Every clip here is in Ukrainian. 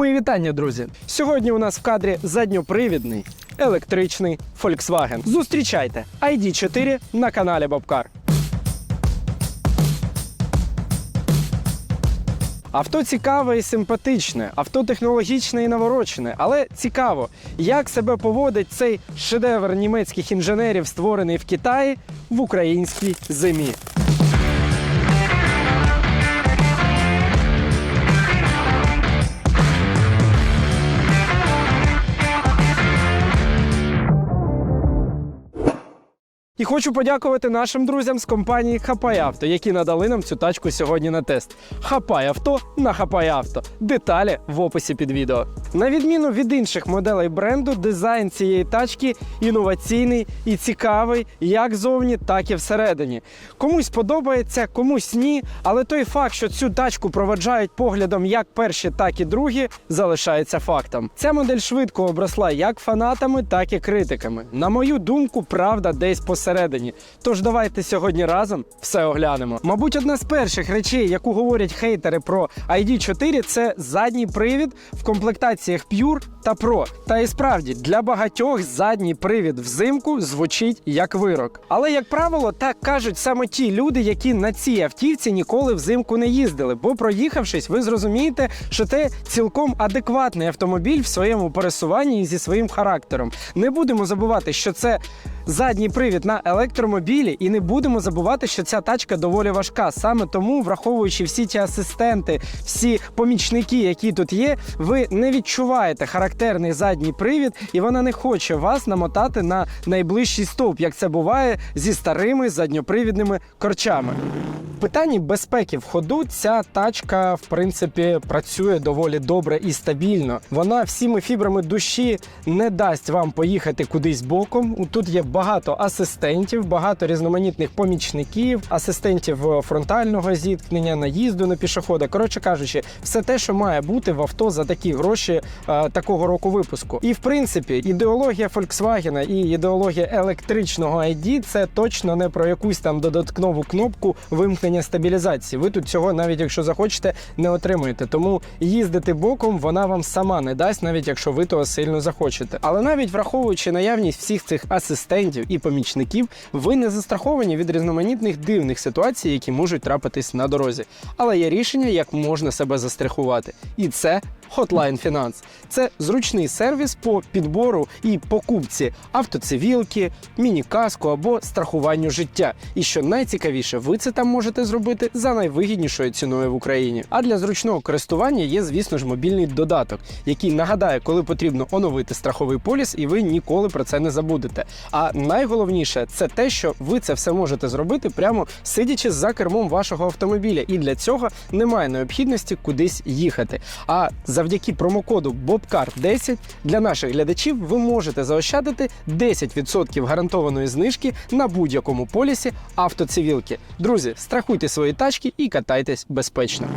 Мої вітання, друзі! Сьогодні у нас в кадрі задньопривідний електричний Volkswagen. Зустрічайте ID4 на каналі Бобкар. Авто цікаве і симпатичне, авто технологічне і наворочене, але цікаво, як себе поводить цей шедевр німецьких інженерів, створений в Китаї в українській зимі. І хочу подякувати нашим друзям з компанії Хапай Авто, які надали нам цю тачку сьогодні на тест. Хапай авто на Хапай Авто. Деталі в описі під відео. На відміну від інших моделей бренду, дизайн цієї тачки інноваційний і цікавий як зовні, так і всередині. Комусь подобається, комусь ні. Але той факт, що цю тачку проведжають поглядом як перші, так і другі, залишається фактом. Ця модель швидко обросла як фанатами, так і критиками. На мою думку, правда десь посередині. Тож давайте сьогодні разом все оглянемо. Мабуть, одна з перших речей, яку говорять хейтери про ID4, це задній привід в комплектаціях Pure та Pro. Та і справді для багатьох задній привід взимку звучить як вирок. Але як правило, так кажуть саме ті люди, які на цій автівці ніколи взимку не їздили. Бо проїхавшись, ви зрозумієте, що це цілком адекватний автомобіль в своєму пересуванні і зі своїм характером. Не будемо забувати, що це задній привід на електромобілі, і не будемо забувати, що ця тачка доволі важка. Саме тому, враховуючи всі ті асистенти, всі помічники, які тут є, ви не відчуваєте характерний задній привід, і вона не хоче вас намотати на найближчий стовп, як це буває зі старими задньопривідними корчами. В питанні безпеки в ходу ця тачка, в принципі, працює доволі добре і стабільно. Вона всіми фібрами душі не дасть вам поїхати кудись боком. Тут є багато асистентів, багато різноманітних помічників, асистентів е, фронтального зіткнення, наїзду на пішохода. Коротше кажучи, все те, що має бути в авто за такі гроші е, такого року випуску. І в принципі, ідеологія Volkswagen і ідеологія електричного ID – це точно не про якусь там додаткову кнопку вимкнення стабілізації. Ви тут цього, навіть якщо захочете, не отримуєте. Тому їздити боком вона вам сама не дасть, навіть якщо ви того сильно захочете. Але навіть враховуючи наявність всіх цих асистентів і помічників, ви не застраховані від різноманітних дивних ситуацій, які можуть трапитись на дорозі. Але є рішення, як можна себе застрахувати, і це. Hotline Finance – це зручний сервіс по підбору і покупці автоцивілки, міні-каску або страхуванню життя. І що найцікавіше, ви це там можете зробити за найвигіднішою ціною в Україні. А для зручного користування є, звісно ж, мобільний додаток, який нагадає, коли потрібно оновити страховий поліс, і ви ніколи про це не забудете. А найголовніше це те, що ви це все можете зробити прямо сидячи за кермом вашого автомобіля. І для цього немає необхідності кудись їхати. А завдяки промокоду BOBCAR10 для наших глядачів ви можете заощадити 10% гарантованої знижки на будь-якому полісі автоцивілки. Друзі, страхуйте свої тачки і катайтесь безпечно.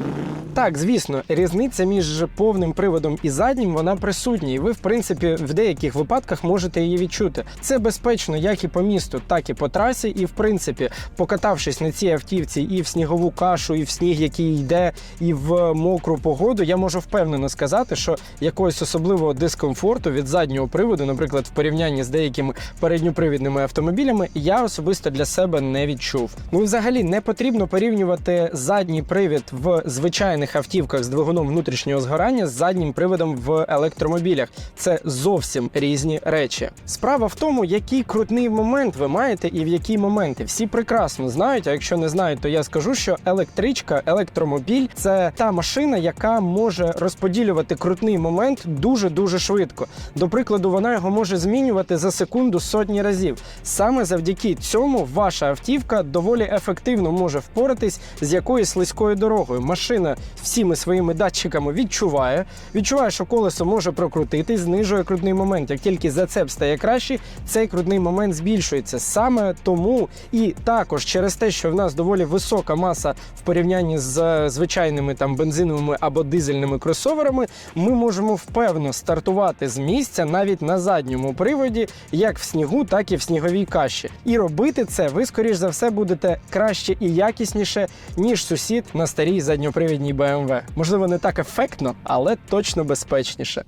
Так, звісно, різниця між повним приводом і заднім вона присутня, і ви, в принципі, в деяких випадках можете її відчути. Це безпечно як і по місту, так і по трасі. І в принципі, покатавшись на цій автівці і в снігову кашу, і в сніг, який йде, і в мокру погоду, я можу впевнено сказати, що якогось особливого дискомфорту від заднього приводу, наприклад, в порівнянні з деякими передньопривідними автомобілями, я особисто для себе не відчув. Ну взагалі не потрібно порівнювати задній привід в звичайних автівках з двигуном внутрішнього згорання з заднім приводом в електромобілях. Це зовсім різні речі. Справа в тому, який крутний момент ви маєте і в які моменти. Всі прекрасно знають. А якщо не знають, то я скажу, що електричка, електромобіль це та машина, яка може розподілювати крутний момент дуже дуже швидко. До прикладу, вона його може змінювати за секунду сотні разів. Саме завдяки цьому ваша автівка доволі ефективно може впоратись з якоюсь слизькою дорогою. Машина всіми своїми датчиками відчуває, відчуває, що колесо може прокрутитись, знижує крутний момент. Як тільки зацеп стає кращий, цей крутний момент збільшується. Саме тому і також через те, що в нас доволі висока маса в порівнянні з е, звичайними там бензиновими або дизельними кросоверами, ми можемо впевно стартувати з місця навіть на задньому приводі, як в снігу, так і в сніговій каші. І робити це ви, скоріш за все, будете краще і якісніше, ніж сусід на старій задньопривідній BMW. Можливо, не так ефектно, але точно безпечніше.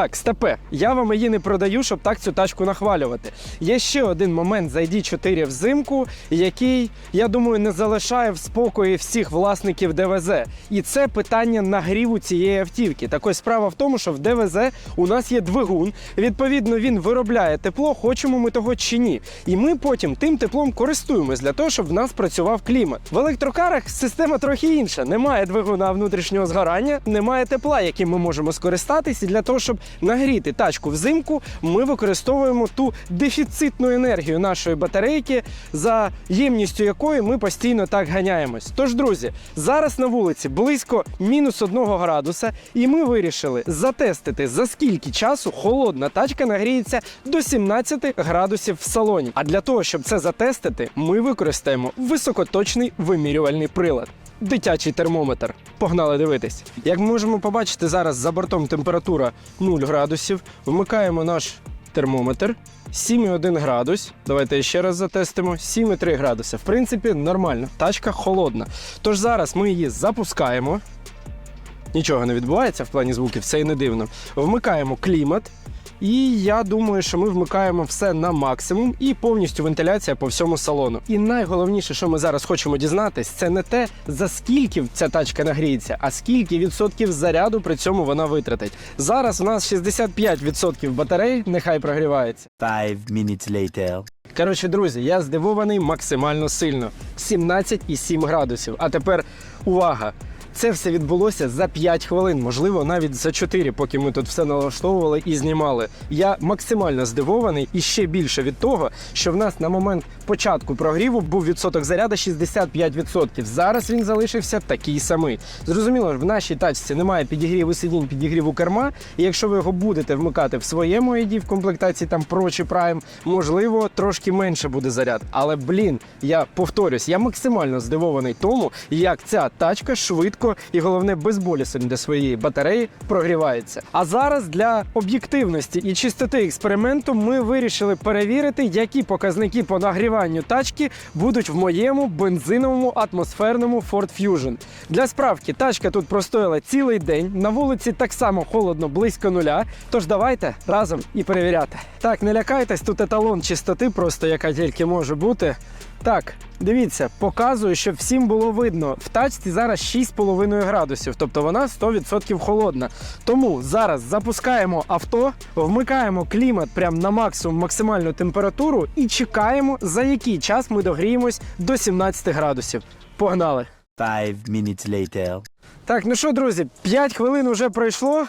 Так, степе, я вам її не продаю, щоб так цю тачку нахвалювати. Є ще один момент з ID4 взимку, який, я думаю, не залишає в спокої всіх власників ДВЗ. І це питання нагріву цієї автівки. Так ось справа в тому, що в ДВЗ у нас є двигун. Відповідно, він виробляє тепло, хочемо ми того чи ні. І ми потім тим теплом користуємось для того, щоб в нас працював клімат. В електрокарах система трохи інша. Немає двигуна внутрішнього згорання, немає тепла, яким ми можемо скористатись. І для того, щоб нагріти тачку взимку, ми використовуємо ту дефіцитну енергію нашої батарейки, за ємністю якої ми постійно так ганяємось. Тож, друзі, зараз на вулиці близько мінус одного градуса, і ми вирішили затестити, за скільки часу холодна тачка нагріється до 17 градусів в салоні. А для того, щоб це затестити, ми використаємо високоточний вимірювальний прилад. Дитячий термометр. Погнали дивитись. Як ми можемо побачити, зараз за бортом температура 0 градусів. Вмикаємо наш термометр. 7,1 градус. Давайте ще раз затестимо. 7,3 градуси. В принципі, нормально. Тачка холодна. Тож зараз ми її запускаємо. Нічого не відбувається в плані звуків, це і не дивно. Вмикаємо клімат. І я думаю, що ми вмикаємо все на максимум і повністю вентиляція по всьому салону. І найголовніше, що ми зараз хочемо дізнатись, це не те, за скільки ця тачка нагріється, а скільки відсотків заряду при цьому вона витратить. Зараз у нас 65% батарей, нехай прогрівається. Five minutes later. Коротше, друзі, я здивований максимально сильно. 17,7 градусів. А тепер увага! Це все відбулося за 5 хвилин, можливо, навіть за 4, поки ми тут все налаштовували і знімали. Я максимально здивований і ще більше від того, що в нас на момент початку прогріву був відсоток заряду 65%. Зараз він залишився такий самий. Зрозуміло, в нашій тачці немає підігріву сидінь, підігріву керма. І якщо ви його будете вмикати в своєму ID в комплектації там Pro чи можливо, трошки менше буде заряд. Але блін, я повторюсь, я максимально здивований тому, як ця тачка швидко і головне безболісно для своєї батареї прогрівається. А зараз для об'єктивності і чистоти експерименту ми вирішили перевірити, які показники по нагріванню тачки будуть в моєму бензиновому атмосферному Ford Fusion. Для справки, тачка тут простояла цілий день. На вулиці так само холодно, близько нуля. Тож давайте разом і перевіряти. Так, не лякайтесь, тут еталон чистоти, просто яка тільки може бути. Так, дивіться, показую, щоб всім було видно. В тачці зараз 6,5 градусів, тобто вона 100% холодна. Тому зараз запускаємо авто, вмикаємо клімат прямо на максимум максимальну температуру і чекаємо, за який час ми догріємось до 17 градусів. Погнали! Five minutes later. Так, ну що, друзі, 5 хвилин вже пройшло.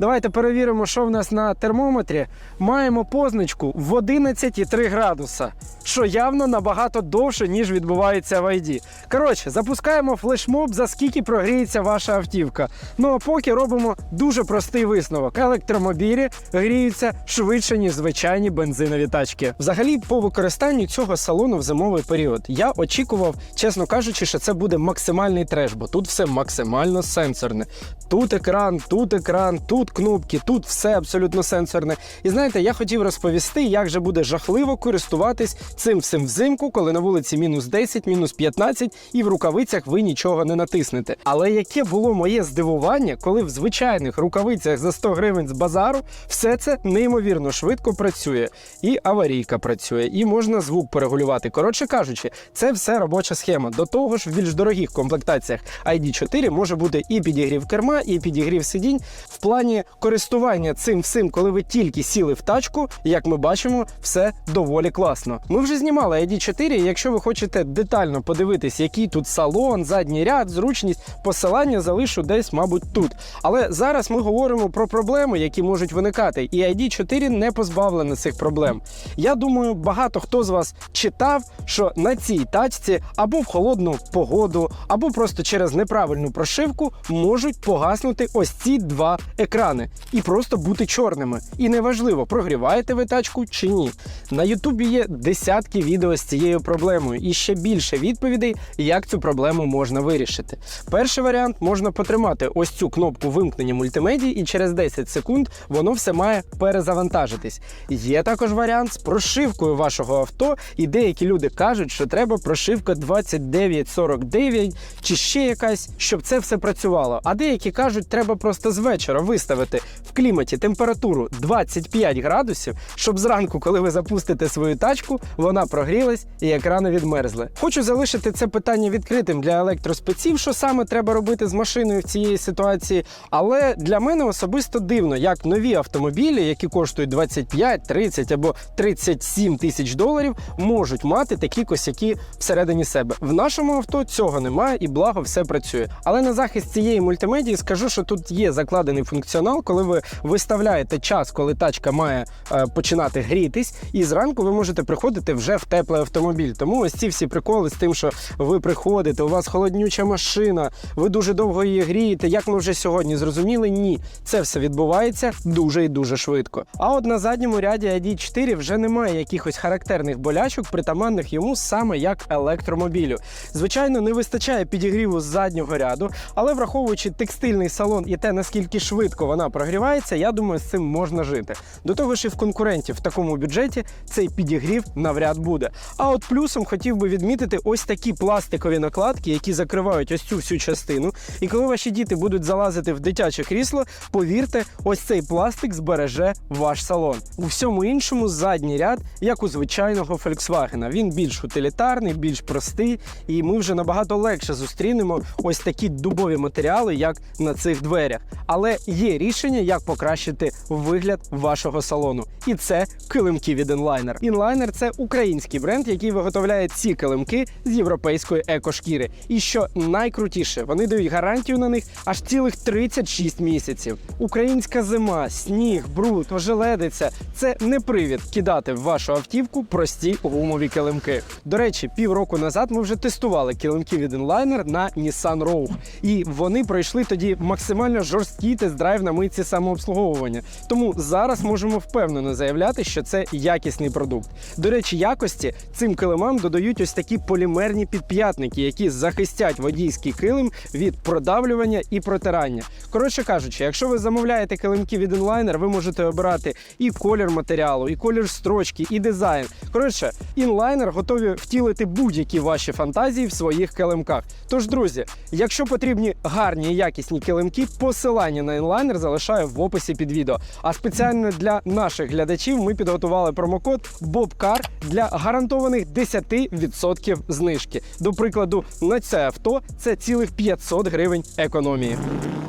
Давайте перевіримо, що в нас на термометрі. Маємо позначку в 11,3 градуса, що явно набагато довше, ніж відбувається в ID. Коротше, запускаємо флешмоб, за скільки прогріється ваша автівка. Ну а поки робимо дуже простий висновок. Електромобілі гріються швидше, ніж звичайні бензинові тачки. Взагалі, по використанню цього салону в зимовий період я очікував, чесно кажучи, що це буде максимальний треш, бо тут все максимально сенсорне. Тут екран, тут екран, тут кнопки, тут все абсолютно сенсорне. І знаєте, я хотів розповісти, як же буде жахливо користуватись цим всім взимку, коли на вулиці мінус 10, мінус 15 і в рукавицях ви нічого не натиснете. Але яке було моє здивування, коли в звичайних рукавицях за 100 гривень з базару все це неймовірно швидко працює. І аварійка працює, і можна звук перегулювати. Коротше кажучи, це все робоча схема. До того ж, в більш дорогих комплектаціях ID4 може бути і підігрів керма, і підігрів сидінь. В плані користування цим всім, коли ви тільки сіли в тачку, як ми бачимо, все доволі класно. Ми вже знімали ID4, і якщо ви хочете детально подивитись, який тут салон, задній ряд, зручність, посилання залишу десь, мабуть, тут. Але зараз ми говоримо про проблеми, які можуть виникати, і ID4 не позбавлена цих проблем. Я думаю, багато хто з вас читав, що на цій тачці або в холодну погоду, або просто через неправильну прошивку можуть погаснути ось ці два екрани і просто бути чорними. І неважливо, прогріваєте ви тачку чи ні. На Ютубі є десятки відео з цією проблемою і ще більше відповідей, як цю проблему можна вирішити. Перший варіант можна потримати ось цю кнопку вимкнення мультимедії, і через 10 секунд воно все має перезавантажитись. Є також варіант з прошивкою вашого авто, і деякі люди кажуть, що треба прошивка 2949 чи ще якась, щоб це все працювало. А деякі кажуть, треба просто з вечора виставити в кліматі температуру 25 градусів, щоб зранку, коли ви запустите свою тачку, вона прогрілась і екрани відмерзли. Хочу залишити це питання відкритим для електроспеців, що саме треба робити з машиною в цієї ситуації. Але для мене особисто дивно, як нові автомобілі, які коштують 25, 30 або 37 тисяч доларів, можуть мати такі косяки всередині себе. В нашому авто цього немає і благо все працює. Але на захист цієї мультимедії скажу, що тут є закладений функціонал, коли ви виставляєте час, коли тачка має е, починати грітись, і зранку ви можете приходити вже в теплий автомобіль. Тому ось ці всі приколи з тим, що ви приходите, у вас холоднюча машина, ви дуже довго її грієте. Як ми вже сьогодні зрозуміли, ні, це все відбувається дуже і дуже швидко. А от на задньому ряді ID4 вже немає якихось характерних болячок, притаманних йому саме як електромобілю. Звичайно, не вистачає підігріву з заднього ряду, але враховуючи текстильний салон і те, наскільки швидко вона прогрівається, я думаю, з цим можна жити. До того ж, і в конкурентів в такому бюджеті цей підігрів навряд буде. А от плюсом хотів би відмітити ось такі пластикові накладки, які закривають ось цю всю частину. І коли ваші діти будуть залазити в дитяче крісло, повірте, ось цей пластик збереже ваш салон. У всьому іншому задній ряд, як у звичайного Volkswagen. Він більш утилітарний, більш простий, і ми вже набагато легше зустрінемо ось такі дубові матеріали, як на цих дверях. Але є рішення, як покращити вигляд вашого салону. І це килимки від Inliner. Inliner – це український бренд, який виготовляє ці килимки з європейської екошкіри. І що найкрутіше, вони дають гарантію на них аж цілих 36 місяців. Українська зима, сніг, бруд, ожеледиця це не привід кидати в вашу автівку прості гумові килимки. До речі, півроку назад ми вже тестували килимки від Inliner на Nissan Rogue. І вони пройшли тоді максимально жорсткий тест-драйв на митці самообслуговування. Тому зараз можемо впевнено заявляти, що це якісний продукт. До речі, якості цим килимам додають ось такі полімерні підп'ятники, які захистять водійський килим від продавлювання і протирання. Коротше кажучи, якщо ви замовляєте килимки від Inliner, ви можете обирати і колір матеріалу, і колір строчки, і дизайн. Коротше, Inliner готові втілити будь-які ваші фантазії в своїх килимках. Тож, друзі, якщо потрібні гарні і якісні килимки, посилання на Inliner залишаю в описі під відео. А спеціально для наших глядачів ми підготували промокод BOBCAR для гарантованих 10% знижки. До прикладу, на це авто це цілих 500 гривень економії.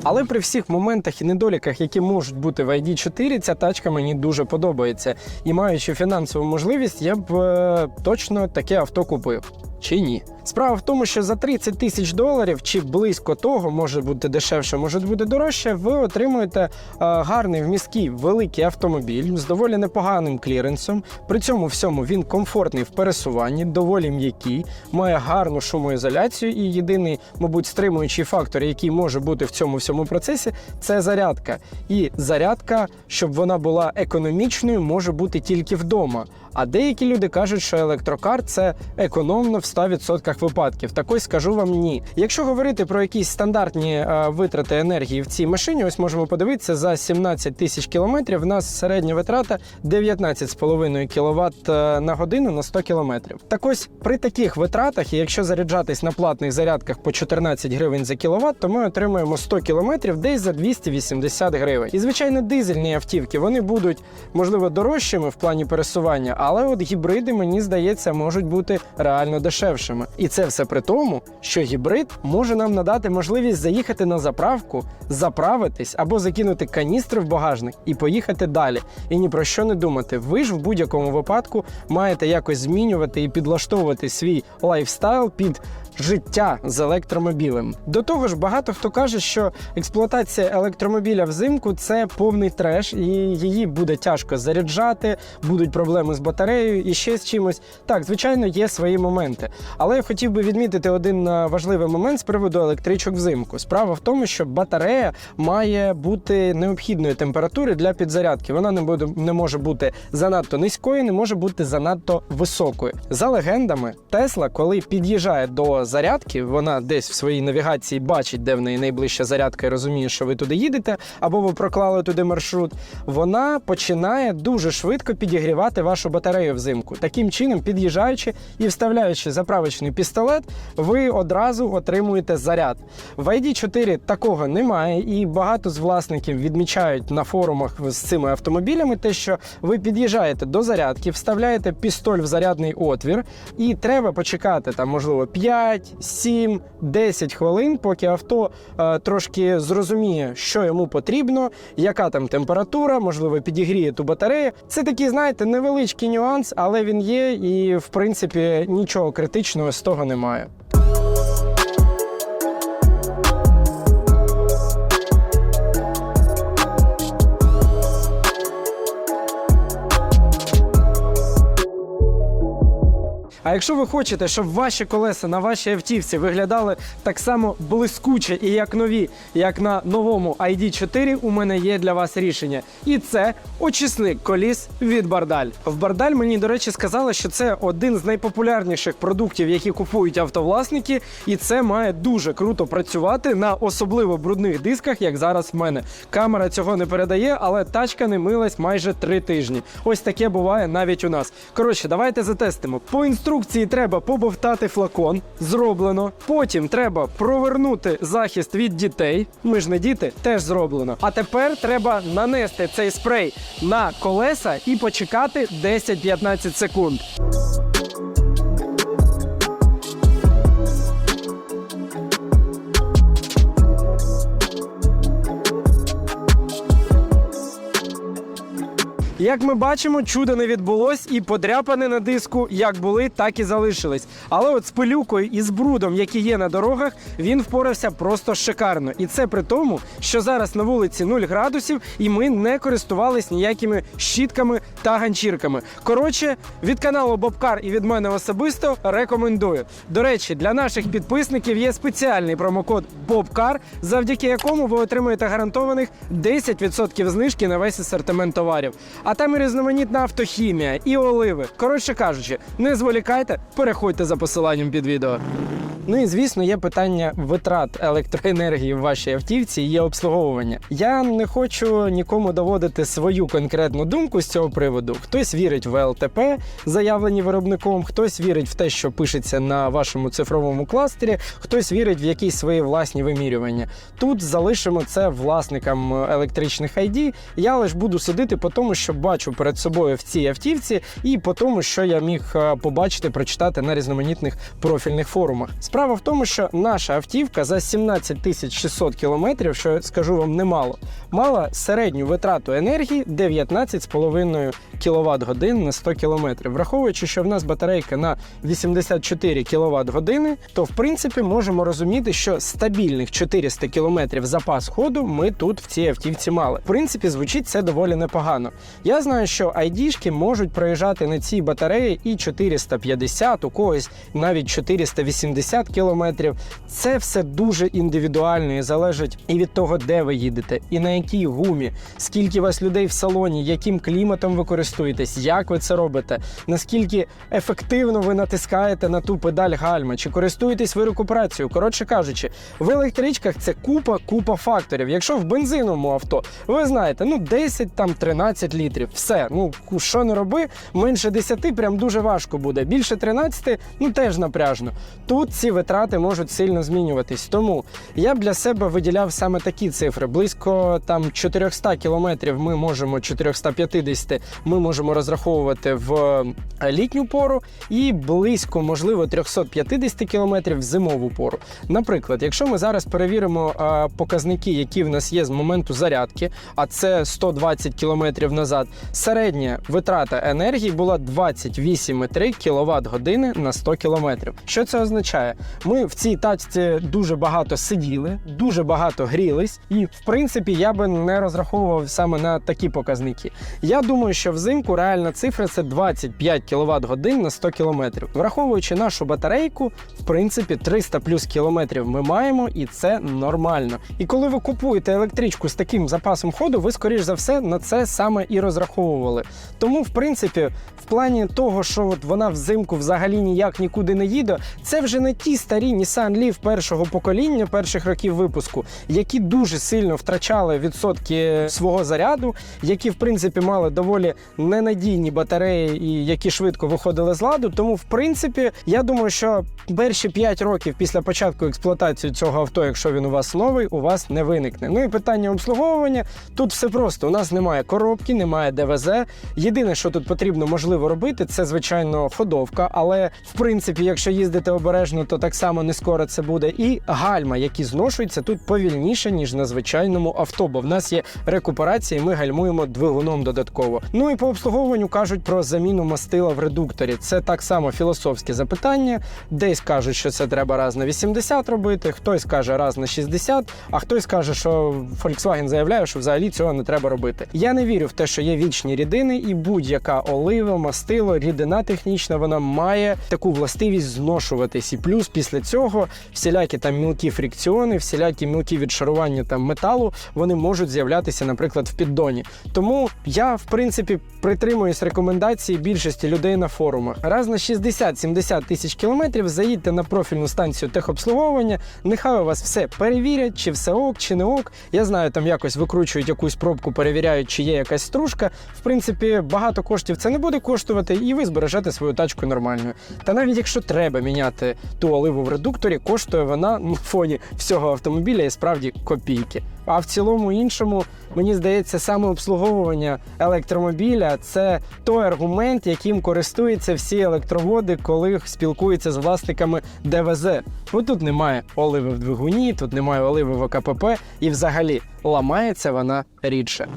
Але при всіх моментах і недоліках, які можуть бути в ID4, ця тачка мені дуже подобається. І маючи фінансову можливість, я б е, точно таке авто купив. Чи ні? Справа в тому, що за 30 тисяч доларів чи близько того, може бути дешевше, може бути дорожче, ви отримуєте е, гарний вмісткий великий автомобіль з доволі непоганим кліренсом. При цьому всьому він комфортний в пересуванні, доволі м'який, має гарну шумоізоляцію. І єдиний, мабуть, стримуючий фактор, який може бути в цьому всьому процесі, це зарядка. І зарядка, щоб вона була економічною, може бути тільки вдома. А деякі люди кажуть, що електрокар це економно в 100% випадків. Так скажу вам ні. Якщо говорити про якісь стандартні е, витрати енергії в цій машині, ось можемо подивитися за 17 тисяч кілометрів. В нас середня витрата 19,5 кВт е, на годину на 100 кілометрів. Так ось при таких витратах, і якщо заряджатись на платних зарядках по 14 гривень за кіловат, то ми отримуємо 100 кілометрів десь за 280 гривень. І звичайно, дизельні автівки вони будуть можливо дорожчими в плані пересування, але от гібриди, мені здається, можуть бути реально дешевшими. І І це все при тому, що гібрид може нам надати можливість заїхати на заправку, заправитись або закинути каністри в багажник і поїхати далі. І ні про що не думати. Ви ж в будь-якому випадку маєте якось змінювати і підлаштовувати свій лайфстайл під життя з електромобілем. До того ж, багато хто каже, що експлуатація електромобіля взимку це повний треш, і її буде тяжко заряджати, будуть проблеми з батареєю і ще з чимось. Так, звичайно, є свої моменти. Але я хотів би відмітити один е, важливий момент з приводу електричок взимку. Справа в тому, що батарея має бути необхідної температури для підзарядки. Вона не буде не може бути занадто низькою, не може бути занадто високою. За легендами, Тесла, коли під'їжджає до зарядки, вона десь в своїй навігації бачить, де в неї найближча зарядка, і розуміє, що ви туди їдете, або ви проклали туди маршрут. Вона починає дуже швидко підігрівати вашу батарею взимку. Таким чином, під'їжджаючи і вставляючи заправочний пістолет, ви одразу отримуєте заряд. В ID4 такого немає, і багато з власників відмічають на форумах з цими автомобілями те, що ви під'їжджаєте до зарядки, вставляєте пістоль в зарядний отвір, і треба почекати там, можливо, 5, 7, 10 хвилин, поки авто е, трошки зрозуміє, що йому потрібно, яка там температура, можливо, підігріє ту батарею. Це такий, знаєте, невеличкий нюанс, але він є, і в принципі нічого критичного з того немає. А якщо ви хочете, щоб ваші колеса на вашій автівці виглядали так само блискуче і як нові, як на новому ID4, у мене є для вас рішення. І це очисник коліс від Бардаль. В Бардаль мені, до речі, сказали, що це один з найпопулярніших продуктів, які купують автовласники, і це має дуже круто працювати на особливо брудних дисках, як зараз в мене. Камера цього не передає, але тачка не милась майже три тижні. Ось таке буває навіть у нас. Коротше, давайте затестимо. По інструкції треба побовтати флакон, зроблено. Потім треба провернути захист від дітей. Ми ж не діти, теж зроблено. А тепер треба нанести цей спрей на колеса і почекати 10-15 секунд. Як ми бачимо, чудо не відбулось, і подряпини на диску як були, так і залишились. Але от з пилюкою і з брудом, які є на дорогах, він впорався просто шикарно. І це при тому, що зараз на вулиці 0 градусів, і ми не користувались ніякими щітками та ганчірками. Коротше, від каналу Бобкар і від мене особисто рекомендую. До речі, для наших підписників є спеціальний промокод Бобкар, завдяки якому ви отримуєте гарантованих 10% знижки на весь асортимент товарів. А там і різноманітна автохімія, і оливи. Коротше кажучи, не зволікайте, переходьте за посиланням під відео. Ну і звісно, є питання витрат електроенергії в вашій автівці є обслуговування. Я не хочу нікому доводити свою конкретну думку з цього приводу. Хтось вірить в ЛТП, заявлені виробником, хтось вірить в те, що пишеться на вашому цифровому кластері, хтось вірить в якісь свої власні вимірювання. Тут залишимо це власникам електричних ID. Я лише буду судити по тому, що бачу перед собою в цій автівці, і по тому, що я міг е, побачити, прочитати на різноманітних профільних форумах. Справа в тому, що наша автівка за 17 тисяч 600 кілометрів, що скажу вам немало, мала середню витрату енергії 19,5 кВт годин на 100 км. Враховуючи, що в нас батарейка на 84 кВт години, то в принципі можемо розуміти, що стабільних 400 км запас ходу ми тут в цій автівці мали. В принципі, звучить це доволі непогано. Я знаю, що айдішки можуть проїжджати на цій батареї і 450, у когось навіть 480 кілометрів. Це все дуже індивідуально і залежить і від того, де ви їдете, і на якій гумі, скільки вас людей в салоні, яким кліматом ви користуєтесь, як ви це робите, наскільки ефективно ви натискаєте на ту педаль гальма, чи користуєтесь ви рекуперацією. Коротше кажучи, в електричках це купа, купа факторів. Якщо в бензиновому авто, ви знаєте, ну 10 там 13 літрів, все. Ну що не роби, менше 10 прям дуже важко буде. Більше 13, ну теж напряжно. Тут ці витрати можуть сильно змінюватись. Тому я б для себе виділяв саме такі цифри. Близько там 400 кілометрів ми можемо 450 ми можемо розраховувати в е, літню пору, і близько, можливо, 350 кілометрів в зимову пору. Наприклад, якщо ми зараз перевіримо е, показники, які в нас є з моменту зарядки, а це 120 кілометрів назад, середня витрата енергії була 28,3 кВт години на 100 кілометрів. Що це означає? Ми в цій тачці дуже багато сиділи, дуже багато грілись, і в принципі я би не розраховував саме на такі показники. Я думаю, що взимку реальна цифра це 25 кВт годин на 100 км. Враховуючи нашу батарейку, в принципі 300 плюс кілометрів ми маємо, і це нормально. І коли ви купуєте електричку з таким запасом ходу, ви скоріш за все на це саме і розраховували. Тому, в принципі, в плані того, що от вона взимку взагалі ніяк нікуди не їде, це вже не ті старі Nissan Leaf першого покоління, перших років випуску, які дуже сильно втрачали відсотки свого заряду, які в принципі мали доволі ненадійні батареї і які швидко виходили з ладу. Тому, в принципі, я думаю, що перші 5 років після початку експлуатації цього авто, якщо він у вас новий, у вас не виникне. Ну і питання обслуговування тут все просто. У нас немає коробки, немає ДВЗ. Єдине, що тут потрібно можливо робити, це звичайно ходовка. Але в принципі, якщо їздити обережно, то так само не скоро це буде. І гальма, які зношуються тут повільніше ніж на звичайному авто. Бо в нас є рекуперація, і ми гальмуємо двигуном додатково. Ну і по обслуговуванню кажуть про заміну мастила в редукторі. Це так само філософське запитання. Десь кажуть, що це треба раз на 80 робити, хтось каже раз на 60, а хтось каже, що Volkswagen заявляє, що взагалі цього не треба робити. Я не вірю в те, що є вічні рідини, і будь-яка олива, мастило, рідина технічна, вона має таку властивість зношуватись. І плюс після цього всілякі там мілкі фрикціони, всілякі мілкі відшарування там металу, вони можуть з'являтися, наприклад, в піддоні. Тому я, в принципі, притримуюсь рекомендації більшості людей на форумах. Раз на 60-70 тисяч кілометрів заїдьте на профільну станцію техобслуговування. Нехай у вас все перевірять, чи все ок, чи не ок. Я знаю, там якось викручують якусь пробку, перевіряють, чи є якась стружка. В принципі, багато коштів це не буде коштувати, і ви збережете свою тачку нормальною. Та навіть якщо треба міняти ту оливу в редукторі, коштує вона на фоні всього автомобіля і справді копійки. А в цілому іншому, мені здається, саме обслуговування електромобіля це той аргумент, яким користуються всі електроводи, коли спілкуються з власниками ДВЗ. Бо тут немає оливи в двигуні, тут немає оливи в ОКПП, і взагалі ламається вона рідше.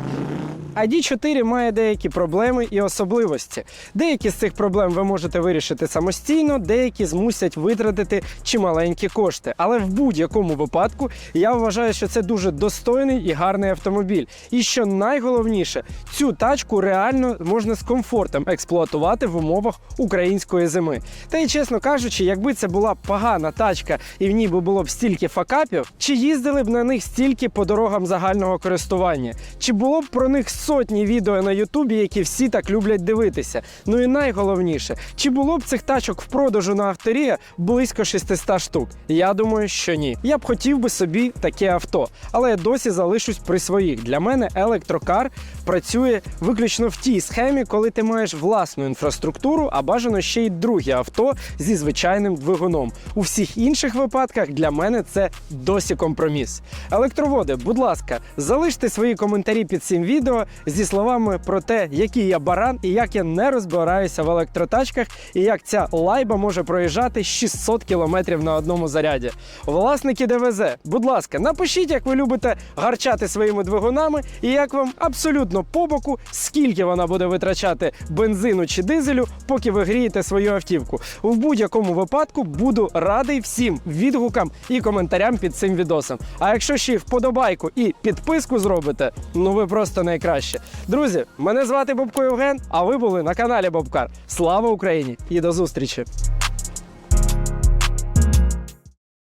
ID 4 має деякі проблеми і особливості. Деякі з цих проблем ви можете вирішити самостійно, деякі змусять витратити чималенькі кошти. Але в будь-якому випадку я вважаю, що це дуже достойний і гарний автомобіль. І що найголовніше, цю тачку реально можна з комфортом експлуатувати в умовах української зими. Та й чесно кажучи, якби це була погана тачка і в ній би було б стільки факапів, чи їздили б на них стільки по дорогам загального користування, чи було б про них сотні відео на Ютубі, які всі так люблять дивитися. Ну і найголовніше, чи було б цих тачок в продажу на авторія близько 600 штук? Я думаю, що ні. Я б хотів би собі таке авто, але я досі залишусь при своїх. Для мене електрокар працює виключно в тій схемі, коли ти маєш власну інфраструктуру, а бажано ще й друге авто зі звичайним двигуном. У всіх інших випадках для мене це досі компроміс. Електроводи, будь ласка, залиште свої коментарі під цим відео зі словами про те, який я баран і як я не розбираюся в електротачках, і як ця лайба може проїжджати 600 км на одному заряді. Власники ДВЗ, будь ласка, напишіть, як ви любите гарчати своїми двигунами, і як вам абсолютно по боку, скільки вона буде витрачати бензину чи дизелю, поки ви грієте свою автівку. В будь-якому випадку буду радий всім відгукам і коментарям під цим відосом. А якщо ще й вподобайку і підписку зробите, ну ви просто найкраще. Друзі, мене звати Бобко Євген, а ви були на каналі Бобкар. Слава Україні і до зустрічі!